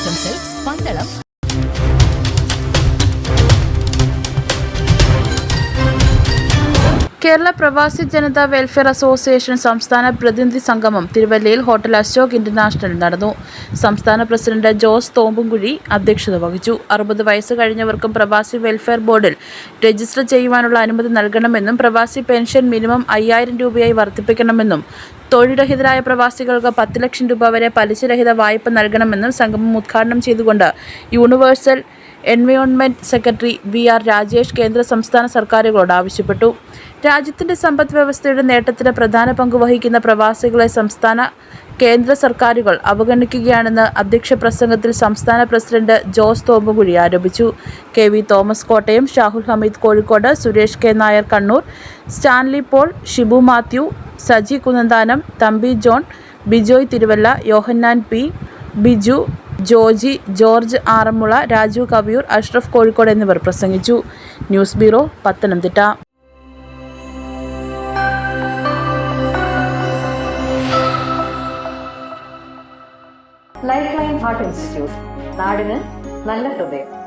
ആശംസകൾ പന്തളം കേരള പ്രവാസി ജനത welfare association സംസ്ഥാന പ്രതിനിധി സംഗമം തിരുവല്ലയിൽ ഹോട്ടൽ അശോക് ഇന്റർനാഷണൽ നടന്നു. സംസ്ഥാന പ്രസിഡന്റ് ജോസ് തോമ്പുംകുഴി അധ്യക്ഷത വഹിച്ചു. അറുപത് വയസ്സ് കഴിഞ്ഞവർക്കും പ്രവാസി വെൽഫെയർ ബോർഡിൽ രജിസ്റ്റർ ചെയ്യുവാനുള്ള അനുമതി നൽകണമെന്നും പ്രവാസി പെൻഷൻ മിനിമം അയ്യായിരം രൂപയായി വർദ്ധിപ്പിക്കണമെന്നും തൊഴിൽരഹിതരായ പ്രവാസികൾക്ക് പത്ത് ലക്ഷം രൂപ വരെ പലിശരഹിത വായ്പ നൽകണമെന്നും സംഗമം ഉദ്ഘാടനം ചെയ്തുകൊണ്ട് universal environment secretary V R Rajesh കേന്ദ്ര സംസ്ഥാന സർക്കാരുകളോട് ആവശ്യപ്പെട്ടു. രാജ്യത്തിന്റെ സമ്പദ് വ്യവസ്ഥയുടെ നേട്ടത്തിന് പ്രധാന പങ്ക് വഹിക്കുന്ന പ്രവാസികളെ സംസ്ഥാന കേന്ദ്ര സർക്കാരുകൾ അവഗണിക്കുകയാണെന്ന് അധ്യക്ഷ പ്രസംഗത്തിൽ സംസ്ഥാന പ്രസിഡന്റ് ജോസ് തോമ്പുകുഴി ആരോപിച്ചു. K V Thomas Kottayam Shahul Hameed Kozhikode Suresh K Nair Kannur Stanley Paul Shibu Mathew Saji Kunnanthanam Thampi John Bijoy Thiruvalla Yohannan P Biju Joji George Aranmula Raju Kaviyoor Ashraf Kozhikode എന്നിവർ പ്രസംഗിച്ചു. News bureau Pathanamthitta. Life line heart institute നാടിന് നല്ല ഹൃദയം.